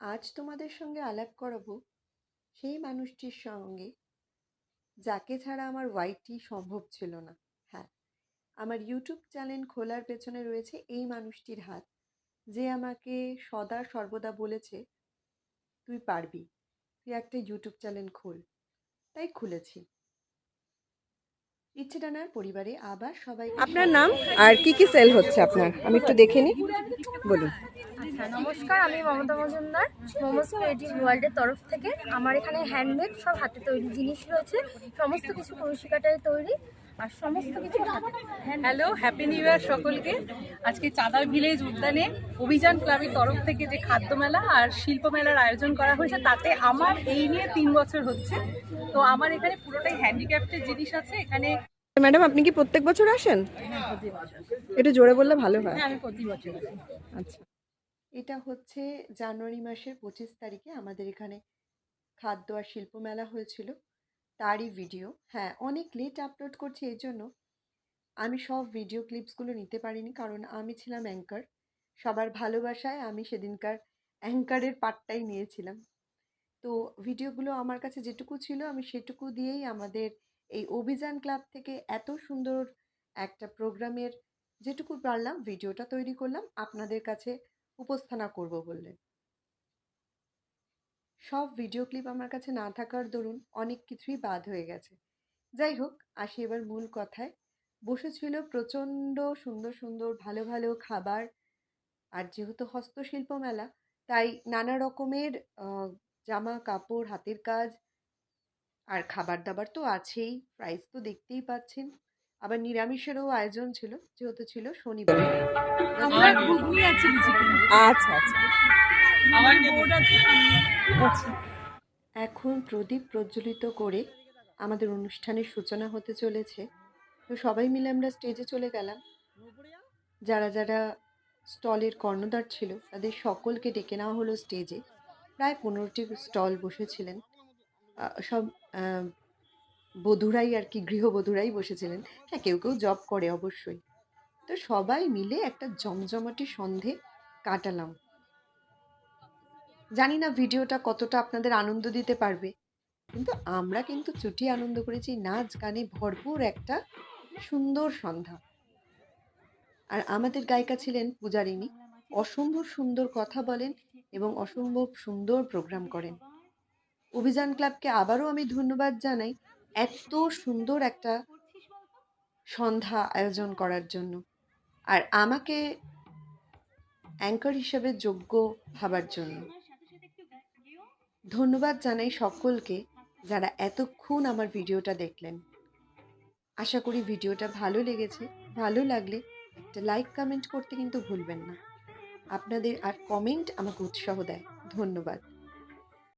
আজ তোমাদের সঙ্গে আলাপ করাবো সেই মানুষটির সঙ্গে, যাকে ছাড়া আমার ওয়াইটি সম্ভব ছিল না। হ্যাঁ আমার ইউটিউব চ্যানেল খোলার পেছনে রয়েছে এই মানুষটির হাত, যে আমাকে সদা সর্বদা বলেছে, তুই পারবি, তুই একটা ইউটিউব চ্যানেল খোল। তাই খুলেছি। ইচ্ছে ডানার পরিবারে আবার সবাই আপনার নাম? আর কি কি সেল হচ্ছে আপনার? আমি একটু দেখে নিই। বলুন। নমস্কার আমি মমতা মজুমদার। মোমোস ক্রিয়েটিভ ওয়ার্ল্ডের তরফ থেকে আমার এখানে হ্যান্ডমেড সব হাতে তৈরি জিনিস রয়েছে। সমস্ত কিছু কুরুশি কাটায় তৈরি আর সমস্ত কিছু হাতে হ্যালো হ্যাপি নিউ ইয়ার সকলকে। আজকে চাঁদার ভিলেজ উদ্যানে অভিযান ক্লাবের তরফ থেকে যে খাদ্য মেলা আর শিল্প মেলার আয়োজন করা হয়েছে তাতে আমার এই নিয়ে তিন বছর হচ্ছে। তো আমার এখানে পুরোটাই হ্যান্ডিক্রাফটের জিনিস আছে। এখানে ম্যাডাম আপনি কি প্রত্যেক বছর আসেন? একটু জোরে বললে ভালো হয়। হ্যাঁ আমি প্রতি বছর আচ্ছা। এটা হচ্ছে জানুয়ারি মাসের পঁচিশ তারিখে আমাদের এখানে খাদ্য আর শিল্প মেলা হয়েছিল। তারই ভিডিও হ্যাঁ অনেক লেট আপলোড করছি এই জন্য। আমি সব ভিডিও ক্লিপসগুলো নিতে পারিনি কারণ আমি ছিলাম অ্যাঙ্কার সবার ভালোবাসায় আমি সেদিনকার অ্যাঙ্কারের পার্টটাই নিয়েছিলাম। তো ভিডিওগুলো আমার কাছে যেটুকু ছিল আমি সেটুকু দিয়েই আমাদের এই অভিযান ক্লাব থেকে এত সুন্দর একটা প্রোগ্রামের যেটুকু পারলাম ভিডিওটা তৈরি করলাম। আপনাদের কাছে উপস্থানা করব বললেন। সব ভিডিও ক্লিপ আমার কাছে না থাকার দরুন অনেক কিছুই বাদ হয়ে গেছে। যাই হোক, আসি এবার মূল কথায়। বসেছিল প্রচণ্ড সুন্দর সুন্দর ভালো ভালো খাবার আর যেহেতু হস্তশিল্প মেলা, তাই নানা রকমের জামা কাপড়, হাতের কাজ আর খাবার দাবার তো আছেই প্রাইস তো দেখতেই পাচ্ছেন। আবার নিরামিষেরও আয়োজন ছিল যেহেতু ছিল শনিবার। আচ্ছা আচ্ছা। আচ্ছা। এখন প্রদীপ প্রজ্বলিত করে আমাদের অনুষ্ঠানের সূচনা হতে চলেছে। তো সবাই মিলে আমরা স্টেজে চলে গেলাম। যারা যারা স্টলের কর্ণধার ছিল তাদের সকলকে ডেকে নেওয়া হলো স্টেজে প্রায় পনেরোটি স্টল বসেছিলেন। সব বধূরাই আর কি, গৃহবধূরাই বসেছিলেন। হ্যাঁ কেউ কেউ জব করে অবশ্যই। তো সবাই মিলে একটা জমজমাটি সন্ধে কাটালাম। জানি না ভিডিওটা কতটা আপনাদের আনন্দ দিতে পারবে, কিন্তু আমরা কিন্তু চুটি আনন্দ করেছি নাচ গানে ভরপুর একটা সুন্দর সন্ধ্যা। আর আমাদের গায়িকা ছিলেন পূজারিণী। অসম্ভব সুন্দর কথা বলেন এবং অসম্ভব সুন্দর প্রোগ্রাম করেন। অভিযান ক্লাবকে আবারও আমি ধন্যবাদ জানাই। এত সুন্দর একটা সন্ধ্যা আয়োজন করার জন্য। আর আমাকে অ্যাঙ্কর হিসেবে যোগ্য ভাবার জন্য। ধন্যবাদ জানাই সকলকে যারা এতক্ষণ আমার ভিডিওটা দেখলেন। আশা করি ভিডিওটা ভালো লেগেছে। ভালো লাগলে একটা লাইক কমেন্ট করতে কিন্তু ভুলবেন না। আপনাদের আর কমেন্ট আমাকে উৎসাহ দেয়। ধন্যবাদ।